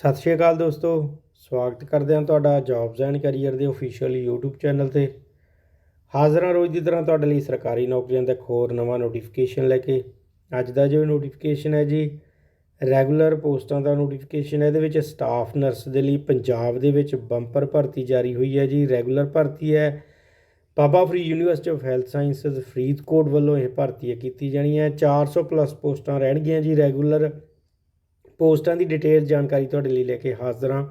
ਸਤਿ ਸ਼੍ਰੀ ਅਕਾਲ ਦੋਸਤੋ, ਸਵਾਗਤ ਕਰਦੇ ਹਾਂ ਤੁਹਾਡਾ ਜੌਬਸ ਐਂਡ ਕੈਰੀਅਰ ਦੇ ਅਫੀਸ਼ੀਅਲ YouTube ਚੈਨਲ ਤੇ। ਹਾਜ਼ਰ ਹਾਂ ਰੋਜ਼ ਦੀ ਤਰ੍ਹਾਂ ਤੁਹਾਡੇ ਲਈ ਸਰਕਾਰੀ ਨੌਕਰੀਆਂ ਦਾ ਇੱਕ ਹੋਰ ਨਵਾਂ ਨੋਟੀਫਿਕੇਸ਼ਨ ਲੈ ਕੇ। ਅੱਜ ਦਾ ਜੋ ਨੋਟੀਫਿਕੇਸ਼ਨ ਹੈ ਜੀ ਰੈਗੂਲਰ ਪੋਸਟਾਂ ਦਾ ਨੋਟੀਫਿਕੇਸ਼ਨ ਹੈ, ਇਹਦੇ ਵਿੱਚ ਸਟਾਫ ਨਰਸ ਦੇ ਲਈ ਪੰਜਾਬ ਦੇ ਵਿੱਚ ਬੰਪਰ ਭਰਤੀ ਜਾਰੀ ਹੋਈ ਹੈ ਜੀ ਰੈਗੂਲਰ ਭਰਤੀ ਹੈ। Baba Farid university of health sciences Faridkot ਵੱਲੋਂ ਇਹ ਭਰਤੀ ਹੈ, ਕੀਤੀ ਜਾਣੀ ਹੈ। 400 ਪਲੱਸ ਪੋਸਟਾਂ ਰਹਿਣਗੀਆਂ ਜੀ ਰੈਗੂਲਰ ਪੋਸਟਾਂ ਦੀ ਡਿਟੇਲ ਜਾਣਕਾਰੀ ਤੁਹਾਡੇ ਲਈ ਲੈ ਕੇ ਹਾਜ਼ਰ ਹਾਂ।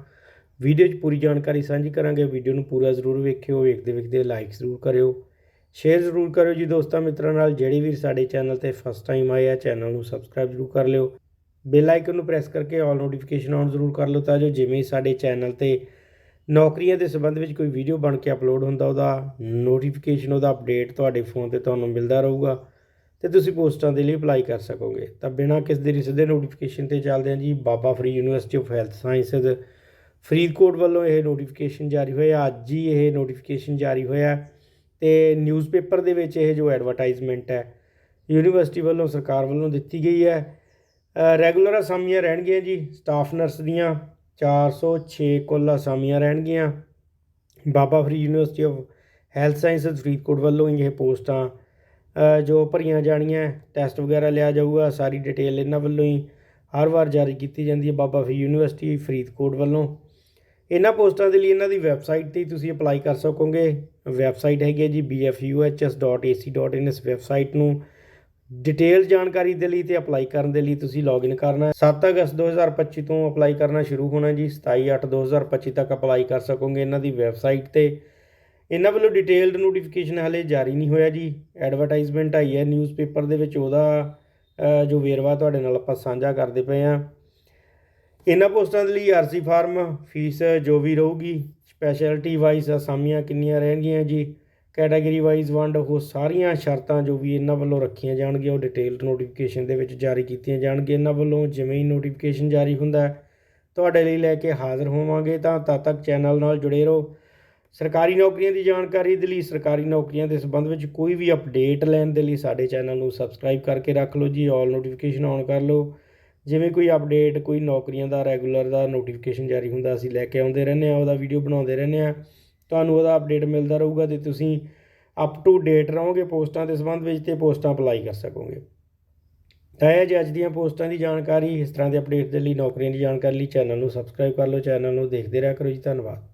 ਵੀਡੀਓ 'ਚ ਪੂਰੀ ਜਾਣਕਾਰੀ ਸਾਂਝੀ ਕਰਾਂਗੇ। ਵੀਡੀਓ ਨੂੰ ਪੂਰਾ ਜ਼ਰੂਰ ਵੇਖਿਓ, ਵੇਖਦੇ ਵੇਖਦੇ ਲਾਈਕ ਜ਼ਰੂਰ ਕਰਿਓ। ਸ਼ੇਅਰ ਜ਼ਰੂਰ ਕਰਿਓ ਜੀ ਦੋਸਤਾਂ ਮਿੱਤਰਾਂ ਨਾਲ। ਜਿਹੜੇ ਵੀ ਸਾਡੇ ਚੈਨਲ ਤੇ ਫਸਟ ਟਾਈਮ ਆਏ ਆ, ਚੈਨਲ ਨੂੰ ਸਬਸਕ੍ਰਾਈਬ ਜ਼ਰੂਰ ਕਰ ਲਿਓ। ਬੈਲ ਆਈਕਨ ਨੂੰ ਪ੍ਰੈਸ ਕਰਕੇ ਆਲ ਨੋਟੀਫਿਕੇਸ਼ਨ ਆਨ ਜ਼ਰੂਰ ਕਰ ਲਓ ਤਾਂ ਜੋ ਜਿਵੇਂ ਹੀ ਸਾਡੇ ਚੈਨਲ ਤੇ ਨੌਕਰੀਆਂ ਦੇ ਸੰਬੰਧ ਵਿੱਚ ਕੋਈ ਵੀਡੀਓ ਬਣ ਕੇ ਅਪਲੋਡ ਹੁੰਦਾ, ਉਹਦਾ ਨੋਟੀਫਿਕੇਸ਼ਨ ਉਹਦਾ ਅਪਡੇਟ ਤੁਹਾਡੇ ਫੋਨ ਤੇ ਤੁਹਾਨੂੰ ਮਿਲਦਾ ਰਹੂਗਾ। ਤੇ ਤੁਸੀਂ ਪੋਸਟਾਂ ਦੇ ਲਈ ਅਪਲਾਈ ਕਰ ਸਕੋਗੇ। ਤਾਂ ਬਿਨਾਂ ਕਿਸ ਦੇ ਸਿੱਧੇ ਨੋਟੀਫਿਕੇਸ਼ਨ ਤੇ ਚੱਲਦੇ ਹਾਂ ਜੀ Baba Farid university of health sciences Faridkot ਵੱਲੋਂ ਇਹ ਨੋਟੀਫਿਕੇਸ਼ਨ ਜਾਰੀ ਹੋਇਆ, ਅੱਜ ਹੀ ਇਹ ਨੋਟੀਫਿਕੇਸ਼ਨ ਜਾਰੀ ਹੋਇਆ ਤੇ ਨਿਊਜ਼ਪੇਪਰ ਦੇ ਵਿੱਚ ਇਹ ਜੋ ਐਡਵਰਟਾਈਜ਼ਮੈਂਟ ਹੈ ਯੂਨੀਵਰਸਿਟੀ ਵੱਲੋਂ, ਸਰਕਾਰ ਵੱਲੋਂ ਦਿੱਤੀ ਗਈ ਹੈ। ਰੈਗੂਲਰ ਅਸਾਮੀਆਂ ਰਹਿਣਗੀਆਂ ਜੀ ਸਟਾਫ ਨਰਸ ਦੀਆਂ 406 ਕੁੱਲ ਅਸਾਮੀਆਂ ਰਹਿਣਗੀਆਂ। Baba Farid university of health sciences Faridkot ਵੱਲੋਂ ਇਹ ਪੋਸਟਾਂ ਜੋ ਭਰੀਆਂ ਜਾਣੀਆਂ ਟੈਸਟ ਵਗੈਰਾ ਲਿਆ ਜਾਊਗਾ, ਸਾਰੀ ਡਿਟੇਲ ਇਹਨਾਂ ਵੱਲੋਂ ਹੀ ਹਰ ਵਾਰ ਜਾਰੀ ਕੀਤੀ ਜਾਂਦੀ ਹੈ ਬਾਬਾ ਫਰੀ ਯੂਨੀਵਰਸਿਟੀ, ਫਰੀਦਕੋਟ ਵੱਲੋਂ। ਇਹਨਾਂ ਪੋਸਟਾਂ ਦੇ ਲਈ ਇਹਨਾਂ ਦੀ ਵੈਬਸਾਈਟ ਤੇ ਹੀ ਤੁਸੀਂ ਅਪਲਾਈ ਕਰ ਸਕੋਗੇ। ਵੈਬਸਾਈਟ ਹੈਗੀ ਹੈ ਜੀ bfuhs.ac.in ਇਸ ਵੈਬਸਾਈਟ ਨੂੰ। ਡਿਟੇਲ ਜਾਣਕਾਰੀ ਦੇ ਲਈ ਤੇ ਅਪਲਾਈ ਕਰਨ ਦੇ ਲਈ ਤੁਸੀਂ ਲੌਗਇਨ ਕਰਨਾ ਹੈ। 7 ਅਗਸਤ 2025 ਤੋਂ ਅਪਲਾਈ ਕਰਨਾ ਸ਼ੁਰੂ ਹੋਣਾ ਜੀ। 27 8 2025 ਤੱਕ ਅਪਲਾਈ ਕਰ ਸਕੋਗੇ ਇਹਨਾਂ ਦੀ ਵੈਬਸਾਈਟ ਤੇ। ਇਹਨਾਂ ਵੱਲੋਂ ਡਿਟੇਲਡ ਨੋਟੀਫਿਕੇਸ਼ਨ ਹਾਲੇ ਜਾਰੀ ਨਹੀਂ ਹੋਇਆ ਜੀ। ਐਡਵਰਟਾਈਜ਼ਮੈਂਟ ਆਈ ਹੈ ਨਿਊਜ਼ਪੇਪਰ ਦੇ ਵਿੱਚ, ਉਹਦਾ ਜੋ ਵੇਰਵਾ ਤੁਹਾਡੇ ਨਾਲ ਆਪਾਂ ਸਾਂਝਾ ਕਰਦੇ ਪਏ ਆ ਇਹਨਾਂ ਪੋਸਟਾਂ ਦੇ ਲਈ ਆਰਸੀ ਫਾਰਮ ਫੀਸ ਜੋ ਵੀ ਰਹੂਗੀ ਸਪੈਸ਼ਲਿਟੀ ਵਾਈਜ਼ ਅਸਾਮੀਆਂ ਕਿੰਨੀਆਂ ਰਹਿਣਗੀਆਂ ਜੀ ਕੈਟਾਗਰੀ ਵਾਈਜ਼ ਵੰਡ, ਉਹ ਸਾਰੀਆਂ ਸ਼ਰਤਾਂ ਜੋ ਵੀ ਇਹਨਾਂ ਵੱਲੋਂ ਰੱਖੀਆਂ ਜਾਣਗੀਆਂ, ਉਹ ਡਿਟੇਲਡ ਨੋਟੀਫਿਕੇਸ਼ਨ ਦੇ ਵਿੱਚ ਜਾਰੀ ਕੀਤੀਆਂ ਜਾਣਗੀਆਂ। ਇਹਨਾਂ ਵੱਲੋਂ ਜਿਵੇਂ ਹੀ ਨੋਟੀਫਿਕੇਸ਼ਨ ਜਾਰੀ ਹੁੰਦਾ, ਤੁਹਾਡੇ ਲਈ ਲੈ ਕੇ ਹਾਜ਼ਰ ਹੋਵਾਂਗੇ ਤਾਂ ਤਦ ਤੱਕ ਚੈਨਲ ਨਾਲ ਜੁੜੇ ਰਹੋ। ਸਰਕਾਰੀ ਨੌਕਰੀਆਂ ਦੀ ਜਾਣਕਾਰੀ ਦੇ ਲਈ, ਸਰਕਾਰੀ ਨੌਕਰੀਆਂ ਦੇ ਸੰਬੰਧ ਵਿੱਚ ਕੋਈ ਵੀ ਅਪਡੇਟ ਲੈਣ ਦੇ ਲਈ ਸਾਡੇ ਚੈਨਲ ਨੂੰ ਸਬਸਕ੍ਰਾਈਬ ਕਰਕੇ ਰੱਖ ਲਓ ਜੀ ਆਲ ਨੋਟੀਫਿਕੇਸ਼ਨ ਔਨ ਕਰ ਲਓ। ਜਿਵੇਂ ਕੋਈ ਅਪਡੇਟ ਕੋਈ ਨੌਕਰੀਆਂ ਦਾ ਰੈਗੂਲਰ ਦਾ ਨੋਟੀਫਿਕੇਸ਼ਨ ਜਾਰੀ ਹੁੰਦਾ, ਅਸੀਂ ਲੈ ਕੇ ਆਉਂਦੇ ਰਹਿੰਦੇ ਆ ਉਹਦਾ ਵੀਡੀਓ ਬਣਾਉਂਦੇ ਰਹਿੰਦੇ ਆ ਤੁਹਾਨੂੰ ਉਹਦਾ ਅਪਡੇਟ ਮਿਲਦਾ ਰਹੂਗਾ ਤੇ ਤੁਸੀਂ ਅਪ ਟੂ ਡੇਟ ਰਹੋਗੇ ਪੋਸਟਾਂ ਦੇ ਸੰਬੰਧ ਵਿੱਚ ਤੇ ਪੋਸਟਾਂ ਅਪਲਾਈ ਕਰ ਸਕੋਗੇ। ਤਾਂ ਇਹ ਜੀ ਅੱਜ ਦੀਆਂ ਪੋਸਟਾਂ ਦੀ ਜਾਣਕਾਰੀ, ਇਸ ਤਰ੍ਹਾਂ ਦੇ ਅਪਡੇਟ ਦੇ ਲਈ, ਨੌਕਰੀਆਂ ਦੀ ਜਾਣਕਾਰੀ ਲਈ ਚੈਨਲ ਨੂੰ ਸਬਸਕ੍ਰਾਈਬ ਕਰ ਲਓ, ਚੈਨਲ ਨੂੰ ਦੇਖਦੇ ਰਿਹਾ ਕਰੋ ਜੀ, ਧੰਨਵਾਦ।